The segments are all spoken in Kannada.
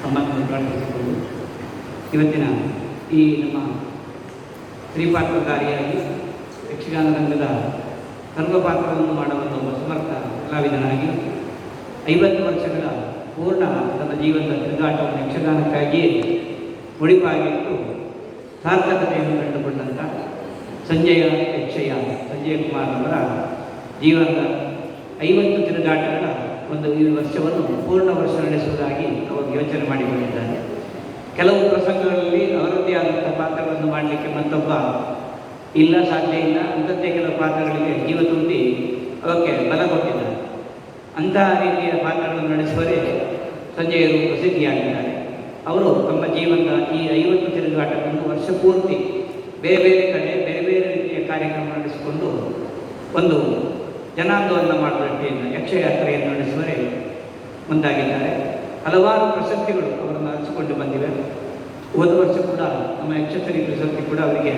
ಸಂಬಂಧವನ್ನು ಇವತ್ತಿನ ಈ ನಮ್ಮ ತ್ರಿಪಾತ್ರಕಾರಿಯಾಗಿ ಯಕ್ಷಗಾನ ರಂಗದ ಸರ್ವಪಾತ್ರವನ್ನು ಮಾಡುವಂಥ ಒಬ್ಬ ಸಮರ್ಥ ಕಲಾವಿದನಾಗಿ ಐವತ್ತು ವರ್ಷಗಳ ಪೂರ್ಣ ತನ್ನ ಜೀವನದ ತಿರುಗಾಟವನ್ನು ಯಕ್ಷಗಾನಕ್ಕಾಗಿಯೇ ಮುಡಿಪಾಗಿಟ್ಟು ಸಾರ್ಥಕತೆಯನ್ನು ಕಂಡುಕೊಂಡಂಥ ಸಂಜಯ ಯಕ್ಷಯ ಸಂಜಯ ಕುಮಾರ್ ಅವರ ಜೀವನದ ಐವತ್ತು ತಿರುಗಾಟಗಳ ಒಂದು ಈ ವರ್ಷವನ್ನು ಪೂರ್ಣ ವರ್ಷ ನಡೆಸುವುದಾಗಿ ಅವರು ಯೋಚನೆ ಮಾಡಿಕೊಂಡಿದ್ದಾರೆ. ಕೆಲವು ಪ್ರಸಂಗಗಳಲ್ಲಿ ಅವರದ್ದೇ ಆದಂಥ ಪಾತ್ರಗಳನ್ನು ಮಾಡಲಿಕ್ಕೆ ಮತ್ತೊಬ್ಬ ಇಲ್ಲ, ಸಾಧ್ಯ ಇಲ್ಲ ಅಂಥದ್ದೇ ಕೆಲವು ಪಾತ್ರಗಳಿಗೆ ಜೀವ ತುಂಬಿ ಅವಕ್ಕೆ ಬಲ ಕೊಟ್ಟಿದ್ದಾರೆ. ಅಂತಹ ರೀತಿಯ ಪಾತ್ರಗಳನ್ನು ನಡೆಸುವರೇ ಸಂಜೆಯರು ಪ್ರಸಿದ್ಧಿಯಾಗಿದ್ದಾರೆ. ಅವರು ತಮ್ಮ ಜೀವನದ ಈ ಐವತ್ತು ತಿರುಗಾಟವನ್ನು ವರ್ಷ ಪೂರ್ತಿ ಬೇರೆ ಬೇರೆ ಕಡೆ, ಬೇರೆ ಬೇರೆ ರೀತಿಯ ಕಾರ್ಯಕ್ರಮ ನಡೆಸಿಕೊಂಡು ಒಂದು ಜನಾಂದೋಲನ ಮಾಡುವ ರೀತಿಯಿಂದ ಯಕ್ಷಯಾತ್ರೆಯನ್ನು ನಡೆಸುವರೆ ಮುಂದಾಗಿದ್ದಾರೆ. ಹಲವಾರು ಪ್ರಶಸ್ತಿಗಳು ಅವರನ್ನು ಹಂಚಿಕೊಂಡು ಬಂದಿವೆ. ಹೋದ ವರ್ಷ ಕೂಡ ನಮ್ಮ ಯಕ್ಷಸರಿ ಪ್ರಶಸ್ತಿ ಕೂಡ ಅವರಿಗೆ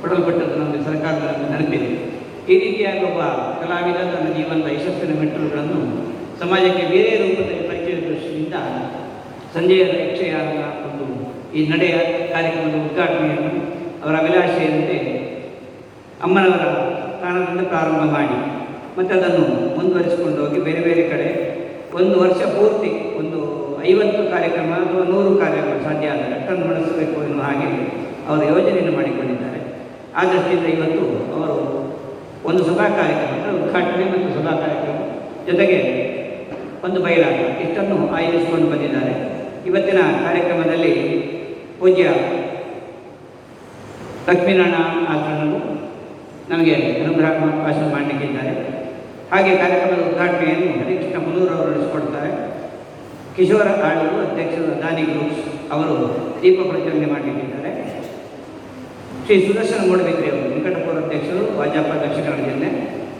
ಕೊಡಲ್ಪಟ್ಟದ್ದು ನಮಗೆ ಸರ್ಕಾರದ ನೆನಪಿದೆ. ಈ ರೀತಿಯಾಗಿ ಒಬ್ಬ ಕಲಾವಿದ ತನ್ನ ಜೀವನದ ಯಶಸ್ಸಿನ ಮೆಟ್ಟಲುಗಳನ್ನು ಸಮಾಜಕ್ಕೆ ಬೇರೆ ರೂಪದಲ್ಲಿ ಪರಿಚಯ ದೃಷ್ಟಿಯಿಂದ ಸಂಜೆಯ ಯಕ್ಷಯಾನ ಒಂದು ಈ ನಡೆಯ ಕಾರ್ಯಕ್ರಮದ ಉದ್ಘಾಟನೆಯನ್ನು ಅವರ ಅಭಿಲಾಷೆಯಂತೆ ಅಮ್ಮನವರ ಸ್ಥಾನದಿಂದ ಪ್ರಾರಂಭ ಮಾಡಿ. ಮತ್ತು ಅದನ್ನು ಮುಂದುವರಿಸಿಕೊಂಡು ಹೋಗಿ ಬೇರೆ ಬೇರೆ ಕಡೆ ಒಂದು ವರ್ಷ ಪೂರ್ತಿ ಒಂದು ಐವತ್ತು ಕಾರ್ಯಕ್ರಮ ಅಥವಾ ನೂರು ಕಾರ್ಯಕ್ರಮ ಸಾಧ್ಯ ಆದರೆ ಅಷ್ಟನ್ನು ನಡೆಸಬೇಕು ಎನ್ನುವ ಹಾಗೆ ಅವರು ಯೋಜನೆಯನ್ನು ಮಾಡಿಕೊಂಡಿದ್ದಾರೆ. ಆ ದೃಷ್ಟಿಯಿಂದ ಇವತ್ತು ಅವರು ಒಂದು ಸಭಾ ಕಾರ್ಯಕ್ರಮ ಉದ್ಘಾಟನೆ ಮತ್ತು ಸಭಾ ಕಾರ್ಯಕ್ರಮ ಜೊತೆಗೆ ಒಂದು ಬಯಲಾಟ ಇಷ್ಟನ್ನು ಆಯೋಜಿಸಿಕೊಂಡು ಬಂದಿದ್ದಾರೆ. ಇವತ್ತಿನ ಕಾರ್ಯಕ್ರಮದಲ್ಲಿ ಪೂಜ್ಯ ಲಕ್ಷ್ಮೀನಾರಾಯಣ ಆಚರಣರು ನಮಗೆ ಅನುಗ್ರಹ ಭಾಷಣ ಮಾಡಲಿಕ್ಕಿದ್ದಾರೆ ಹಾಗೆ ಕಾರ್ಯಕ್ರಮದ ಉದ್ಘಾಟನೆಯನ್ನು ಹರಿಕೃಷ್ಣ ಅವರು ನಡೆಸಿಕೊಡ್ತಾರೆ. ಕಿಶೋರ ಕಾಳೂರು ಅಧ್ಯಕ್ಷರು ದಾನಿ ಗ್ರೂಪ್ಸ್ ಅವರು ದೀಪ ಪ್ರಜ್ವಲನೆ ಮಾಡಲಿಕ್ಕಿದ್ದಾರೆ ಶ್ರೀ ಸುದರ್ಶನ ಮೂಡಬೇಕ್ರಿ ಅವರು ವೆಂಕಟಪುರ ಅಧ್ಯಕ್ಷರು, ವಾಜಾಪ ದಕ್ಷಿಣ ಕನ್ನಡ ಜಿಲ್ಲೆ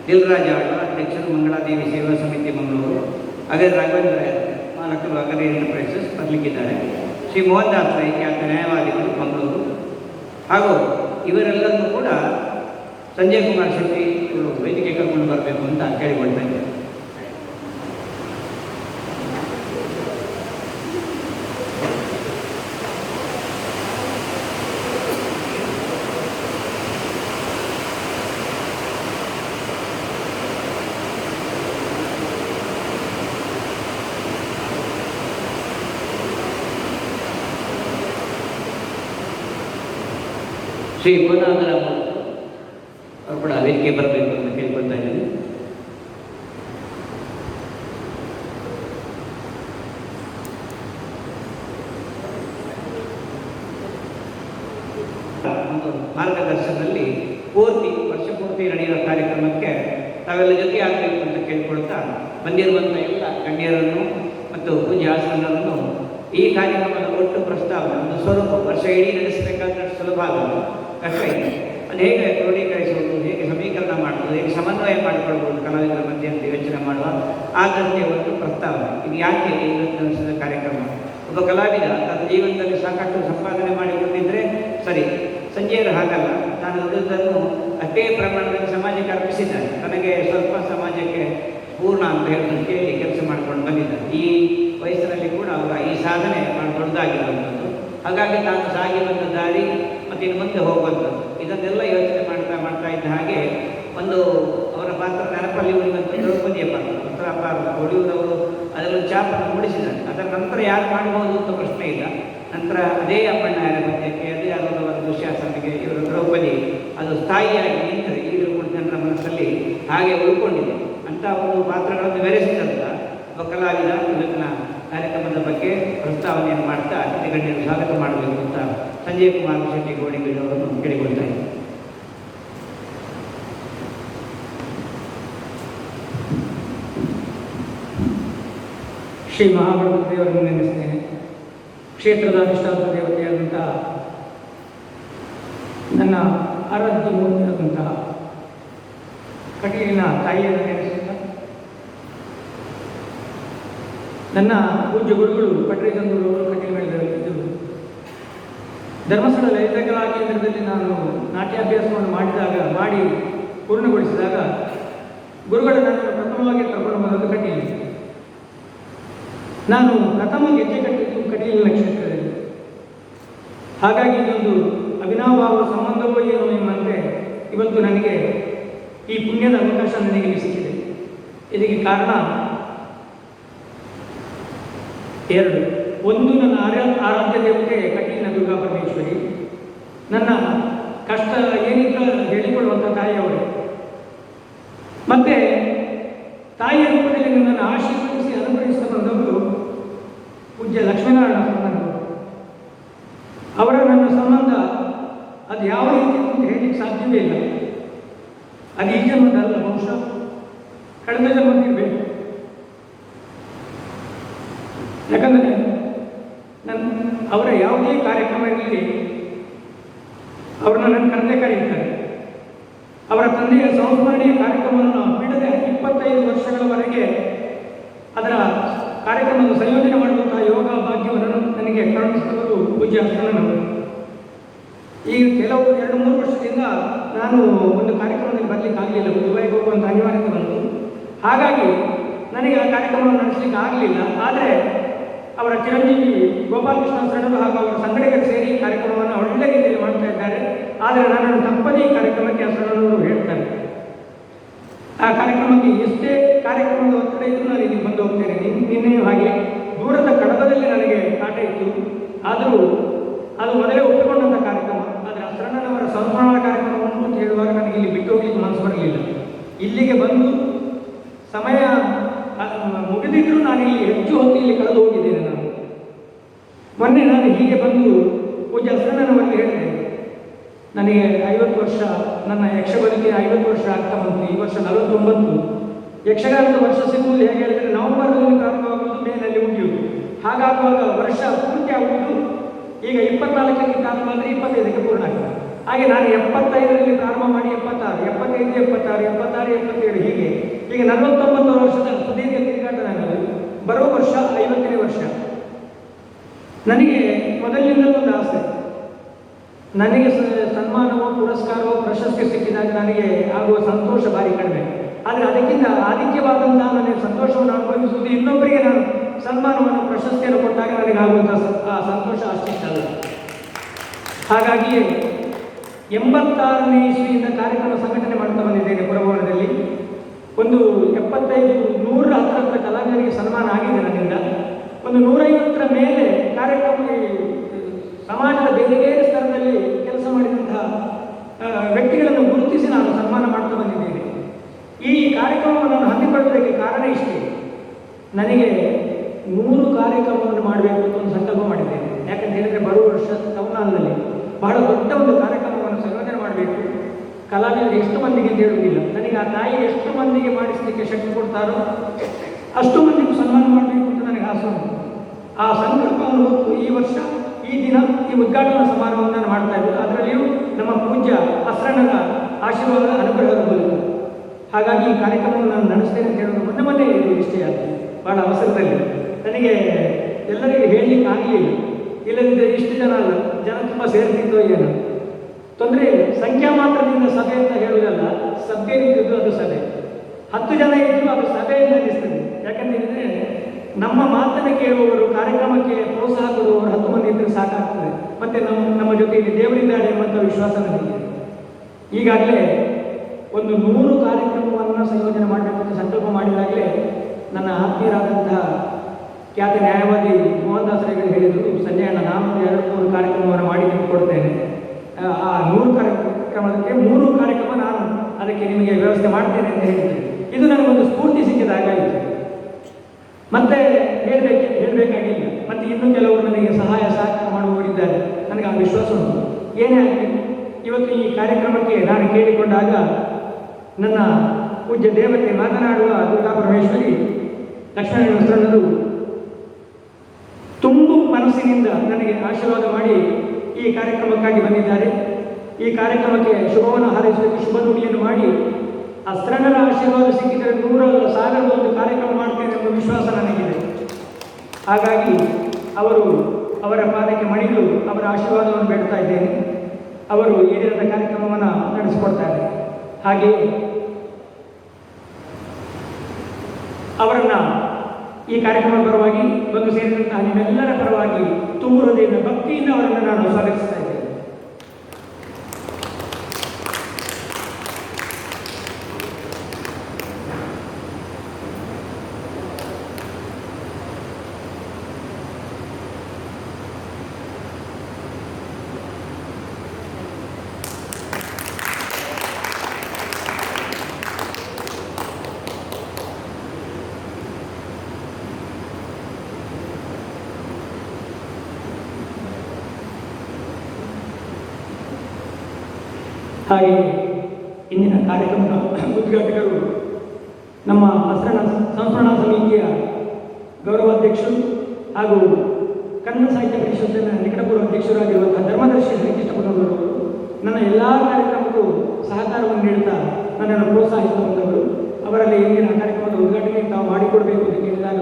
ದಿಲ್ರಾಜ್ ಅಧ್ಯಕ್ಷರು, ಮಂಗಳಾದೇವಿ ಸೇವಾ ಸಮಿತಿ ಮಂಗಳೂರು ಅಗರ ರಾಘವೇಂದ್ರ ಮಾಲಕರು ಅಗರಿ ಎಂಟರ್ಪ್ರೈಸಸ್ ಬರಲಿಕ್ಕಿದ್ದಾರೆ. ಶ್ರೀ ಮೋಹನ್ ದಾಸ್ ಖ್ಯಾತ ನ್ಯಾಯವಾದಿಗಳು ಮಂಗಳೂರು. ಹಾಗೂ ಇವರೆಲ್ಲರನ್ನೂ ಕೂಡ ಸಂಜಯ್ ಕುಮಾರ್ ಶೆಟ್ಟಿ ಇವರು ವೇದಿಕೆ ಕರ್ಕೊಂಡು ಬರಬೇಕು ಅಂತ ಕೇಳಿಕೊಳ್ತಾ ಇದ್ದಾರೆ ಶ್ರೀ ಕೋನಾಗರ ಅವರು ಕೂಡ ವೇದಿಕೆ ಬರಬೇಕು ಅಂತ ಕೇಳ್ಕೊಳ್ತಾ ಇದ್ದೀನಿ ಒಂದು ಮಾರ್ಗದರ್ಶನದಲ್ಲಿ ಪೂರ್ತಿ ವರ್ಷ ಪೂರ್ತಿ ನಡೆಯುವ ಕಾರ್ಯಕ್ರಮಕ್ಕೆ ತಾವೆಲ್ಲ ಜೊತೆ ಆಗಬೇಕು ಅಂತ ಕೇಳ್ಕೊಳ್ತಾ ಬಂದಿರುವಂಥ ಎಲ್ಲ ಗಣ್ಯರನ್ನು ಮತ್ತು ಪೂಜ್ಯ ಹಾಸನರನ್ನು ಈ ಕಾರ್ಯಕ್ರಮದ ಒಟ್ಟು ಪ್ರಸ್ತಾವ ಒಂದು ಸ್ವರೂಪ ವರ್ಷ ಇಡೀ ನಡೆಸಬೇಕಾದ್ರೆ ಸುಲಭ ಆಗಲ್ಲ ಕಷ್ಟ ಇದೆ ಅದು ಹೇಗೆ ಕ್ರೋಢೀಕರಿಸುವುದು ಹೇಗೆ ಸಮೀಕರಣ ಮಾಡುವುದು, ಹೇಗೆ ಸಮನ್ವಯ ಮಾಡಿಕೊಳ್ಬೋದು ಕಲಾವಿದರ ಮಧ್ಯೆ ಅಂತ ಯೋಚನೆ ಮಾಡುವ, ಆ ದೃಷ್ಟಿಯ ಒಂದು ಪ್ರಸ್ತಾವ ಇದು ಯಾಕೆ ಇವತ್ತು ಕಾರ್ಯಕ್ರಮ? ಒಬ್ಬ ಕಲಾವಿದ ತನ್ನ ಜೀವನದಲ್ಲಿ ಸಾಕಷ್ಟು ಸಂಪಾದನೆ ಮಾಡಿಕೊಂಡಿದ್ದರೆ ಸರಿ, ಸಂಜೆಯರು ಹಾಗಲ್ಲ. ನಾನು ಅದನ್ನು ಅಷ್ಟೇ ಪ್ರಮಾಣದಲ್ಲಿ ಸಮಾಜಕ್ಕೆ ಅರ್ಪಿಸಿದ್ದಾನೆ ನನಗೆ ಸ್ವಲ್ಪ ಸಮಾಜಕ್ಕೆ ಪೂರ್ಣ ಅಂತ ಹೇಳಿ ಕೇಳಿ ಕೆಲಸ ಮಾಡ್ಕೊಂಡು ಬಂದಿದ್ದಾರೆ. ಈ ವಯಸ್ಸಿನಲ್ಲಿ ಕೂಡ ಅವರ ಈ ಸಾಧನೆ ಮಾಡಿಕೊಂಡಾಗಿರುವಂಥದ್ದು ಹಾಗಾಗಿ ತಾನು ಸಾಗಿ ಬಂದ ದಾರಿ ಮತ್ತು ಇನ್ನು ಮುಂದೆ ಹೋಗುವಂಥದ್ದು. ಇದನ್ನೆಲ್ಲ ಯೋಚನೆ ಮಾಡ್ತಾ ಮಾಡ್ತಾ ಇದ್ದ ಹಾಗೆ ಒಂದು ಅವರ ಪಾತ್ರ ನೆನಪಲ್ಲಿ ಉಳಿದಂಥ ದ್ರೌಪದಿಯ ಪಾತ್ರ. ಉತ್ತರ ಪಾತ್ರ ಉಳಿಯುವುದವರು ಅದರಲ್ಲಿ ಚಾಪನ್ನು ಮೂಡಿಸಿದ್ದಾರೆ. ಅದರ ನಂತರ ಯಾರು ಮಾಡಬಹುದು ಅಂತ ಪ್ರಶ್ನೆ ಇಲ್ಲ. ನಂತರ ಅದೇ ಅಪ್ಪಣ್ಣ ಯಾರ ಪದ್ಯಕ್ಕೆ ಅದೇ ದೃಶ್ಯ ದುಶ್ಯಾಸನಿಗೆ ಇವರ ದ್ರೌಪದಿ ಅದು ಸ್ಥಾಯಿಯಾಗಿ ನಿಂತರೆ ಈಗಲೂ ಕೂಡ ಜನರ ಮನಸ್ಸಲ್ಲಿ ಹಾಗೆ ಉಳ್ಕೊಂಡಿದೆ. ಅಂತ ಒಂದು ಪಾತ್ರಗಳನ್ನು ಬೆರೆಸಿದಂಥ ಒಬ್ಬ ಕಲಾವಿದ ಇವತ್ತಿನ ಕಾರ್ಯಕ್ರಮದ ಬಗ್ಗೆ ಪ್ರಸ್ತಾವನೆಯನ್ನು ಮಾಡ್ತಾ ಅತಿಥಿ ಗಣ್ಯರು ಸ್ವಾಗತ ಮಾಡಬೇಕು ಅಂತ ಸಂಜಯ್ ಕುಮಾರ್ ಶೆಟ್ಟಿ ಗೋಡಿಗೀಡು ಅವರನ್ನು ಕೇಳಿಕೊಳ್ತಾ ಶ್ರೀ ಮಹಾಭಾರತ ದೇವರನ್ನು ನೆನೆಸ್ತೇನೆ ಕ್ಷೇತ್ರದ ಅಧಿಷ್ಠಾತ ದೇವತೆಯಾದಂತಹ ನನ್ನ ಅರ್ಹತೆ ಮೂರ್ತಿಯಾದಂತಹ ಕಟೀಲಿನ ತಾಯಿಯನ್ನು ನೆನೆಸುತ್ತಾ ನನ್ನ ಪೂಜ್ಯ ಗುರುಗಳು ಕಟೀಲು ಮೇಳದಲ್ಲಿದ್ದರು ಧರ್ಮಸ್ಥಳ ಲಲಿತ ಕೇಂದ್ರದಲ್ಲಿ ನಾನು ನಾಟ್ಯಾಭ್ಯಾಸವನ್ನು ಮಾಡಿದಾಗ, ಮಾಡಿ ಪೂರ್ಣಗೊಳಿಸಿದಾಗ ಗುರುಗಳು ನನ್ನನ್ನು ಪ್ರಥಮವಾಗಿ ಕರ್ಕೊಂಡು ಬಂದದ್ದು ಕಟ್ಟಿಲ್ಲ ನಾನು ಪ್ರಥಮ ಗೆಜ್ಜೆ ಕಟ್ಟಿದ್ದು ಕಟೀಲಿನ ಕ್ಷೇತ್ರದಲ್ಲಿ ಹಾಗಾಗಿ ಇದೊಂದು ಅವಿನಾಭಾವ ಸಂಬಂಧವೋ ಏನು ಎಂಬಂತೆ ಇವತ್ತು ನನಗೆ ಈ ಪುಣ್ಯದ ಅವಕಾಶ ನನಗೆ ಸಿಕ್ಕಿದೆ. ಇದಕ್ಕೆ ಕಾರಣ ಎರಡು ಒಂದು ನನ್ನ ಆರ್ಯ, ಆರಾಧ್ಯ ದೇವತೆ ಕಟೀಲಿನ ದುರ್ಗಾ ಪರಮೇಶ್ವರಿ. ನನ್ನ ಕಷ್ಟ ಏನಿದ್ರು ಹೇಳಿಕೊಳ್ಳುವಂಥ ತಾಯಿಯವರು. ಮತ್ತೆ ತಾಯಿಯ ರೂಪದಲ್ಲಿ ನನ್ನನ್ನು ಆಶೀರ್ವದಿಸಿ ಅನುಗ್ರಹಿಸ್ತಾ ಬಂದವರು ಪೂಜ್ಯ ಲಕ್ಷ್ಮೀನಾರಾಯಣ ಸ್ವಾಮಿಗಳು ಅವರ ನನ್ನ ಸಂಬಂಧ ಅದು ಯಾವ ರೀತಿ ಅಂತ ಹೇಳಲಿಕ್ಕೆ ಸಾಧ್ಯವೇ ಇಲ್ಲ ಅದು ಈ ಜನ್ಮದಲ್ಲ ಬಹುಶಃ ಕಡಿಮೆ ಜನ್ಮದಿರಬೇಕು ಯಾಕಂದರೆ ನನ್ನ ಅವರ ಯಾವುದೇ ಕಾರ್ಯಕ್ರಮ ಇರಲಿ ಅವ್ರನ್ನ ನನ್ನ ಕರೆದೇ ಕರೆಯುತ್ತಾರೆ ಅವರ ತಂದೆಯ ಸಂಸ್ಮರಣೆಯ ಕಾರ್ಯಕ್ರಮವನ್ನು ಬಿಡದೆ ಇಪ್ಪತ್ತೈದು ವರ್ಷಗಳವರೆಗೆ ಅದರ ಕಾರ್ಯಕ್ರಮದ ಸಂಯೋಜನೆ ಮಾಡುವಂತಹ ಯೋಗ ಭಾಗ್ಯವನ್ನು ನನಗೆ ಕರುಣಿಸಿದವರು ಪೂಜ್ಯ ಅರ್ಚನವರು ಈ ಕೆಲವು ಎರಡು ಮೂರು ವರ್ಷದಿಂದ ನಾನು ಒಂದು ಕಾರ್ಯಕ್ರಮದಲ್ಲಿ ಬರಲಿಕ್ಕೆ ಆಗಲಿಲ್ಲ ದುಬೈಗೆ ಹೋಗುವಂಥ ಅನಿವಾರ್ಯತೆ ಬಂತು ಹಾಗಾಗಿ ನನಗೆ ಆ ಕಾರ್ಯಕ್ರಮವನ್ನು ನಡೆಸಲಿಕ್ಕೆ ಆಗಲಿಲ್ಲ ಆದರೆ ಅವರ ಚಿರಂಜೀವಿ ಗೋಪಾಲಕೃಷ್ಣ ಸಣ್ಣರು ಹಾಗೂ ಅವರ ಸಂಘಟಕರು ಸೇರಿ ಕಾರ್ಯಕ್ರಮವನ್ನು ಒಳ್ಳೆ ರೀತಿಯಲ್ಲಿ ಮಾಡ್ತಾ ಇದ್ದಾರೆ. ಆದರೆ ನನ್ನನ್ನು ತಪ್ಪದೇ ಈ ಕಾರ್ಯಕ್ರಮಕ್ಕೆ ಹೆಸರನ್ನು ಹೇಳ್ತಾರೆ ಆ ಕಾರ್ಯಕ್ರಮಕ್ಕೆ ಎಷ್ಟೇ ಕಾರ್ಯಕ್ರಮದ ಒತ್ತಡ ಇದ್ದರೂ ನಾನು ಇಲ್ಲಿ ಬಂದು ಹೋಗ್ತೇನೆ. ನಿನ್- ನಿನ್ನೆಯೂ ಹಾಗೆ ದೂರದ ಕಡಬದಲ್ಲಿ ನನಗೆ ಕಾಟ ಇತ್ತು. ಆದರೂ ಅದು ಮೊದಲೇ ಒಪ್ಪಿಕೊಂಡಂಥ ಕಾರ್ಯಕ್ರಮ. ಆದರೆ ಅಸರಣನವರ ಕಾರ್ಯಕ್ರಮ ಉಂಟು ಅಂತ ಹೇಳುವಾಗ ನನಗೆ ಇಲ್ಲಿ ಬಿಟ್ಟು ಹೋಗ್ಲಿಕ್ಕೆ ಮನಸ್ಸು ಬರಲಿಲ್ಲ. ಇಲ್ಲಿಗೆ ಬಂದು ಸಮಯ ಮುಗಿದಿದ್ದರೂ ನಾನು ಇಲ್ಲಿ ಹೆಚ್ಚು ಹೊತ್ತು ಇಲ್ಲಿ ಕಳೆದು ಹೋಗಿದ್ದೇನೆ ನಾನು. ಮೊನ್ನೆ ನಾನು ಹೀಗೆ ಬಂದು ಪೂಜ್ಯ ಅಸರಣನವರಿಗೆ ಹೇಳಿದೆ. ನನಗೆ ಐವತ್ತು ವರ್ಷ, ನನ್ನ ಯಕ್ಷಗಾನಕ್ಕೆ ಐವತ್ತು ವರ್ಷ ಆಗ್ತಾ ಬಂತು. ಈ ವರ್ಷ ನಲವತ್ತೊಂಬತ್ತು. ಯಕ್ಷಗಾನದ ವರ್ಷ ಸಿಗುವುದು ಹೇಗೆ ಹೇಳಿದರೆ ನವೆಂಬರ್ನಲ್ಲಿ ಪ್ರಾರಂಭವಾಗುವುದು ಮೇನಲ್ಲಿ ಮುಗಿಯುವುದು. ಹಾಗಾಗುವಾಗ ವರ್ಷ ಪೂರ್ತಿ ಆಗುವುದು ಈಗ ಇಪ್ಪತ್ನಾಲ್ಕಕ್ಕೆ ಪ್ರಾರಂಭ ಅಂದರೆ ಇಪ್ಪತ್ತೈದಕ್ಕೆ ಪೂರ್ಣ ಆಗ್ತದೆ. ಹಾಗೆ ನಾನು ಎಪ್ಪತ್ತೈದರಲ್ಲಿ ಪ್ರಾರಂಭ ಮಾಡಿ ಎಪ್ಪತ್ತಾರು, ಎಪ್ಪತ್ತೈದು, ಎಪ್ಪತ್ತಾರು ಎಪ್ಪತ್ತಾರು, ಎಪ್ಪತ್ತೇಳು ಹೀಗೆ. ಈಗ ನಲವತ್ತೊಂಬತ್ತು ವರ್ಷದ ಸುದೀರ್ಘ ತಿರುಗಾಟ ನನ್ನದು ಬರೋ ವರ್ಷ ಐವತ್ತನೇ ವರ್ಷ ನನಗೆ ಮೊದಲಿಂದಲೂ ಒಂದು ಆಸೆ. ನನಗೆ ಸನ್ಮಾನವೋ, ಪುರಸ್ಕಾರವೋ, ಪ್ರಶಸ್ತಿ ಸಿಕ್ಕಿದಾಗ ನನಗೆ ಆಗುವ ಸಂತೋಷ ಭಾರಿ ಕಡಿಮೆ. ಆದರೆ ಅದಕ್ಕಿಂತ ಆಧಿಕ್ಯವಾದಂತಹ ನನಗೆ ಸಂತೋಷವನ್ನು ಅನುಭವಿಸುವುದು ಇನ್ನೊಬ್ಬರಿಗೆ ನಾನು ಸನ್ಮಾನವನ್ನು, ಪ್ರಶಸ್ತಿಯನ್ನು ಕೊಟ್ಟಾಗ ನನಗೆ ಆಗುವಂತಹ ಆ ಸಂತೋಷ ಅಷ್ಟಿಷ್ಟಲ್ಲ. ಹಾಗಾಗಿಯೇ ಎಂಬತ್ತಾರನೇ ಇಸ್ವಿಯಿಂದ ಕಾರ್ಯಕ್ರಮ ಸಂಘಟನೆ ಮಾಡ್ತಾ ಬಂದಿದ್ದೇನೆ ಪುರಭವನದಲ್ಲಿ. ಒಂದು ಎಪ್ಪತ್ತೈದು ನೂರ ಹತ್ರ ಕಲಾವಿದರಿಗೆ ಸನ್ಮಾನ ಆಗಿದೆ ನನ್ನಿಂದ. ಒಂದು ನೂರೈವತ್ತರ ಮೇಲೆ ಕಾರ್ಯಕ್ರಮ ಈ ಸಮಾಜದ ಬೇರೆ ಬೇರೆ ಕೆಲಸ ಮಾಡಿದಂತಹ ವ್ಯಕ್ತಿಗಳನ್ನು ಗುರುತಿಸಿ ನಾನು ಸನ್ಮಾನ ಮಾಡ್ತಾ ಬಂದಿದ್ದೇನೆ. ಈ ಕಾರ್ಯಕ್ರಮವನ್ನು ನಾನು ಹಮ್ಮಿಕೊಳ್ಳುವುದಕ್ಕೆ ಕಾರಣ ಇಷ್ಟೇ. ನನಗೆ ನೂರು ಕಾರ್ಯಕ್ರಮವನ್ನು ಮಾಡಬೇಕು ಅಂತ ಒಂದು ಸಂಕಲ್ಪ ಮಾಡಿದ್ದೇನೆ. ಯಾಕಂತ ಹೇಳಿದರೆ ಬರುವ ವರ್ಷ ಟೌನ್ಹಾಲ್ನಲ್ಲಿ ಬಹಳ ದೊಡ್ಡ ಒಂದು ಕಾರ್ಯಕ್ರಮವನ್ನು ಸಂಯೋಜನೆ ಮಾಡಬೇಕು. ಕಲಾವಿದರು ಎಷ್ಟು ಮಂದಿಗೆ ಅಂತ ಹೇಳುವುದಿಲ್ಲ. ನನಗೆ ಆ ತಾಯಿ ಎಷ್ಟು ಮಂದಿಗೆ ಮಾಡಿಸಲಿಕ್ಕೆ ಶಕ್ತಿ ಕೊಡ್ತಾರೋ ಅಷ್ಟು ಮಂದಿಗೂ ಸನ್ಮಾನ ಮಾಡಬೇಕು ಅಂತ ನನಗೆ ಆಸೆ ಉಂಟು. ಆ ಸಂಕಲ್ಪವನ್ನು ಹೊತ್ತು ಈ ವರ್ಷ, ಈ ದಿನ ಈ ಉದ್ಘಾಟನಾ ಸಮಾರಂಭವನ್ನು ನಾನು ಮಾಡ್ತಾ ಇದ್ದೆ. ಅದರಲ್ಲಿಯೂ ನಮ್ಮ ಪೂಜ್ಯ ಅಸ್ರಣರ ಆಶೀರ್ವಾದ ಅನುಗ್ರಹದ ಮೂಲಕ. ಹಾಗಾಗಿ ಈ ಕಾರ್ಯಕ್ರಮವನ್ನು ನಾನು ನಡೆಸ್ತೇನೆ ಅಂತ ಹೇಳೋದು ಮೊನ್ನೆ ಮೊನ್ನೆ ಭಾಳ ಅವಸರದಲ್ಲಿ. ನನಗೆ ಎಲ್ಲರಿಗೂ ಹೇಳಲಿಕ್ಕೆ ಆಗಲಿಲ್ಲ ಇಲ್ಲದಿದ್ದರೆ ಇಷ್ಟು ಜನ ಅಲ್ಲ, ಜನ ತುಂಬ ಸೇರ್ತಿದ್ದೋ ಏನೋ. ತೊಂದರೆ ಇಲ್ಲ. ಸಂಖ್ಯಾ ಮಾತ್ರದಿಂದ ಸಭೆ ಅಂತ ಹೇಳುವುದಲ್ಲ, ಸಭೆ ಇದ್ದದ್ದು ಅದು ಸಭೆ. ಹತ್ತು ಜನ ಇದ್ದು ಅದು ಸಭೆ ಅಂತ ಅನ್ನಿಸ್ತದೆ ಯಾಕಂತ ಹೇಳಿದ್ರೆ ನಮ್ಮ ಮಾತನ್ನು ಕೇಳುವವರು ಕಾರ್ಯಕ್ರಮಕ್ಕೆ ಪ್ರೋತ್ಸಾಹ ಕೊಡುವವರು ಹತ್ತು ಮಂದಿ ಇದ್ದರೆ ಸಾಕಾಗ್ತದೆ. ಮತ್ತೆ ನಮ್ಮ ನಮ್ಮ ಜೊತೆಯಲ್ಲಿ ದೇವರಿದ್ದಾರೆ ಎಂಬಂಥ ವಿಶ್ವಾಸ ನನಗೆ ಈಗಾಗಲೇ ಒಂದು ನೂರು ಕಾರ್ಯಕ್ರಮವನ್ನು ಸಂಯೋಜನೆ ಮಾಡಬೇಕು ಅಂತ ಸಂಕಲ್ಪ ಮಾಡಿದಾಗಲೇ ನನ್ನ ಆತ್ಮೀಯರಾದಂತಹ ಖ್ಯಾತ ನ್ಯಾಯವಾದಿ ಮೋಹನ್ ದಾಸರಿಗಳು ಹೇಳಿದರು ಸಂಜೆ ಅಣ್ಣ ನಾನು ಎರಡು ಮೂರು ಕಾರ್ಯಕ್ರಮವನ್ನು ಮಾಡಿ ಕೊಡ್ತೇನೆ. ಆ, ಆ ನೂರು ಕಾರ್ಯಕ್ರಮಕ್ಕೆ ಮೂರು ಕಾರ್ಯಕ್ರಮ ನಾನು ಅದಕ್ಕೆ ನಿಮಗೆ ವ್ಯವಸ್ಥೆ ಮಾಡ್ತೇನೆ ಅಂತ ಹೇಳಿದ್ದೆ ಇದು ನನಗೊಂದು ಸ್ಫೂರ್ತಿ ಸಿಕ್ಕಿದ ಹಾಗಾಯಿತು ಮತ್ತೆ ಹೇಳಬೇಕು, ಹೇಳಬೇಕಾಗಿಲ್ಲ. ಮತ್ತೆ ಇನ್ನೂ ಕೆಲವರು ನನಗೆ ಸಹಾಯ ಸಹಕಾರ ಮಾಡುವವರಿದ್ದಾರೆ. ನನಗೆ ಆ ವಿಶ್ವಾಸ ಉಂಟು. ಏನೇ ಆಗಲಿ, ಇವತ್ತು ಈ ಕಾರ್ಯಕ್ರಮಕ್ಕೆ ನಾನು ಕೇಳಿಕೊಂಡಾಗ ನನ್ನ ಪೂಜ್ಯ ದೇವತೆ ಮಾತನಾಡುವ ದುರ್ಗಾ ಪರಮೇಶ್ವರಿ ಲಕ್ಷ್ಮಣ ವಸ್ತ್ರಣ್ಣರು ತುಂಬು ಮನಸ್ಸಿನಿಂದ ನನಗೆ ಆಶೀರ್ವಾದ ಮಾಡಿ ಈ ಕಾರ್ಯಕ್ರಮಕ್ಕಾಗಿ ಬಂದಿದ್ದಾರೆ. ಈ ಕಾರ್ಯಕ್ರಮಕ್ಕೆ ಶುಭವನ್ನು ಹಾರೈಸಲಿಕ್ಕೆ ಶುಭ ನುಡಿಯನ್ನು ಮಾಡಿ ಅಸ್ತ್ರಣರ ಆಶೀರ್ವಾದ ಸಿಕ್ಕಿದರೆ ನೂರ ಸಾವಿರದ ಒಂದು ಕಾರ್ಯಕ್ರಮ ಮಾಡ್ತೇನೆ ಎಂಬ ವಿಶ್ವಾಸ ನನಗಿದೆ. ಹಾಗಾಗಿ ಅವರು ಅವರ ಪಾದಕ್ಕೆ ಮಣಿದು ಅವರ ಆಶೀರ್ವಾದವನ್ನು ಬೇಡ್ತಾ ಇದ್ದೇನೆ. ಅವರು ಈ ದಿನದ ಕಾರ್ಯಕ್ರಮವನ್ನು ನಡೆಸಿಕೊಡ್ತಾರೆ. ಹಾಗೆ ಅವರನ್ನು ಈ ಕಾರ್ಯಕ್ರಮದ ಪರವಾಗಿ ಬಂದು ಸೇರಿದಂತಹ ನಿಮ್ಮೆಲ್ಲರ ಪರವಾಗಿ ತುಂಬ ಹೃದಯದ ಭಕ್ತಿಯಿಂದ ಅವರನ್ನು ನಾನು ಸ್ವಾಗತಿಸ್ತಾ ಹಾಗೆ ಇಂದಿನ ಕಾರ್ಯಕ್ರಮದ ಉದ್ಘಾಟಕರು ನಮ್ಮ ಹಸರಣ ಸಂಸ್ಮರಣಾ ಸಮಿತಿಯ ಗೌರವಾಧ್ಯಕ್ಷರು ಹಾಗೂ ಕನ್ನಡ ಸಾಹಿತ್ಯ ಪರಿಷತ್ತಿನ ನಿಕಟಪೂರ್ವ ಅಧ್ಯಕ್ಷರಾಗಿರುವಂತಹ ಧರ್ಮದರ್ಶಿ ಹರಿಕೃಷ್ಣಪ್ಪನವರು ನನ್ನ ಎಲ್ಲ ಕಾರ್ಯಕ್ರಮಕ್ಕೂ ಸಹಕಾರವನ್ನು ನೀಡುತ್ತಾ ನನ್ನನ್ನು ಪ್ರೋತ್ಸಾಹಿಸುತ್ತಾ ಬಂದವರು ಅವರಲ್ಲಿ ಇಂದಿನ ಕಾರ್ಯಕ್ರಮದ ಉದ್ಘಾಟನೆ ತಾವು ಮಾಡಿಕೊಡಬೇಕು ಅಂತ ಕೇಳಿದಾಗ